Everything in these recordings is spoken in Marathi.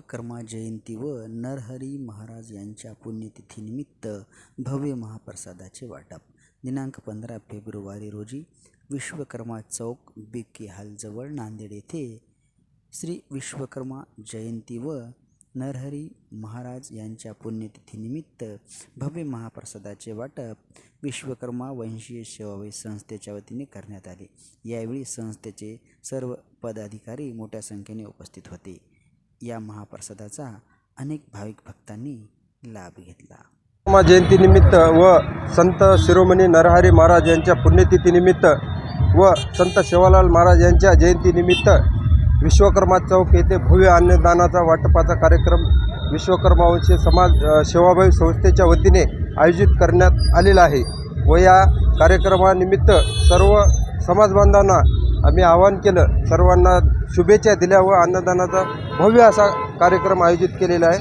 विश्वकर्मा जयंती व नरहरी महाराज यांच्या पुण्यतिथीनिमित्त भव्य महाप्रसादाचे वाटप. दिनांक पंधरा फेब्रुवारी रोजी विश्वकर्मा चौक बिके हालजवळ नांदेड येथे श्री विश्वकर्मा जयंती व नरहरी महाराज यांच्या पुण्यतिथीनिमित्त भव्य महाप्रसादाचे वाटप विश्वकर्मा वंशीय सेवाभावी संस्थेच्या वतीने करण्यात आले. यावेळी संस्थेचे सर्व पदाधिकारी मोठ्या संख्येने उपस्थित होते. या महाप्रसादाचा अनेक भाविक भक्तांनी लाभ घेतला. जयंतीनिमित्त व संत शिरोमणी नरहरी महाराज यांच्या पुण्यतिथीनिमित्त व संत शिवालाल महाराज यांच्या जयंतीनिमित्त विश्वकर्मा चौक येथे भव्य अन्नदानाचा वाटपाचा कार्यक्रम विश्वकर्मावंशी समाज सेवाभावी संस्थेच्या वतीने आयोजित करण्यात आलेला आहे व या कार्यक्रमानिमित्त सर्व समाजबांधवांना आम्ही आवाहन केलं सर्वांना शुभेच्छा दिल्या व अन्नदानाचा भव्य असा कार्यक्रम आयोजित केलेला आहे.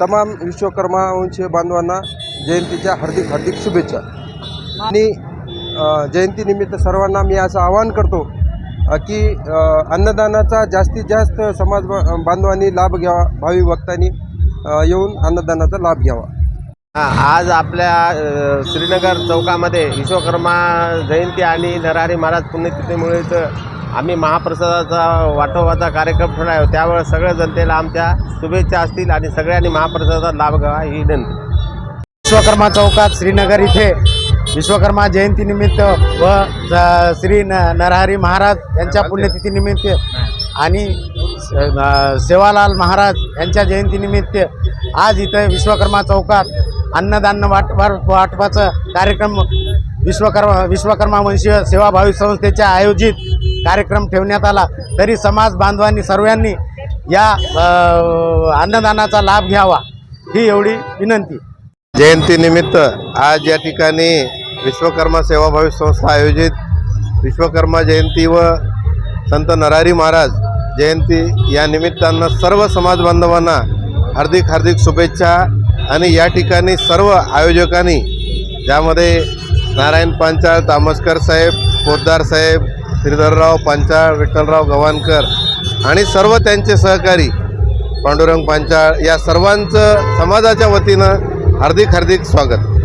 तमाम विश्वकर्मा वंशीय बांधवांना जयंतीच्या हार्दिक हार्दिक शुभेच्छा. आणि जयंतीनिमित्त सर्वांना मी असं आवाहन करतो की अन्नदानाचा जास्तीत जास्त समाज बांधवांनी लाभ घ्यावा भावी भक्तांनी येऊन अन्नदानाचा लाभ घ्यावा. आज आपल्या श्रीनगर चौकामध्ये विश्वकर्मा जयंती आणि नरहरी महाराज पुण्यतिथीमुळे तर आम्ही महाप्रसादाचा वाटोवाचा कार्यक्रम ठेवला. आहे त्यावेळेस सगळ्या जनतेला आमच्या शुभेच्छा असतील आणि सगळ्यांनी महाप्रसादाचा लाभ घ्यावा. ही विनंती. विश्वकर्मा चौकात श्रीनगर इथे विश्वकर्मा जयंतीनिमित्त व श्री न नरहरी महाराज यांच्या पुण्यतिथीनिमित्त आणि सेवालाल महाराज यांच्या जयंतीनिमित्त आज इथं विश्वकर्मा चौकात अन्नदान वाट वाट- वाटपाचा कार्यक्रम विश्वकर्मा विश्वकर्मा वंशीय सेवाभावी संस्थेच्या आयोजित कार्यक्रम ठेवण्यात आला तरी समाज बांधवांनी सर्वांनी या अन्नदानाचा लाभ घ्यावा ही एवढी विनंती. जयंतीनिमित्त आज या ठिकाणी विश्वकर्मा सेवाभावी संस्था आयोजित विश्वकर्मा जयंती व संत नरारी महाराज जयंती या निमित्तानं सर्व समाज बांधवांना हार्दिक हार्दिक शुभेच्छा आणि या ठिकाणी सर्व आयोजकांनी ज्यामध्ये नारायण पांचाळ तामस्कर साहेब पोद्दार साहेब श्रीधरराव पांचाळ विठ्ठलराव गव्हाणकर आणि सर्व त्यांचे सहकारी पांडुरंग पांचाळ या सर्वांचं समाजाच्या वतीनं हार्दिक हार्दिक स्वागत.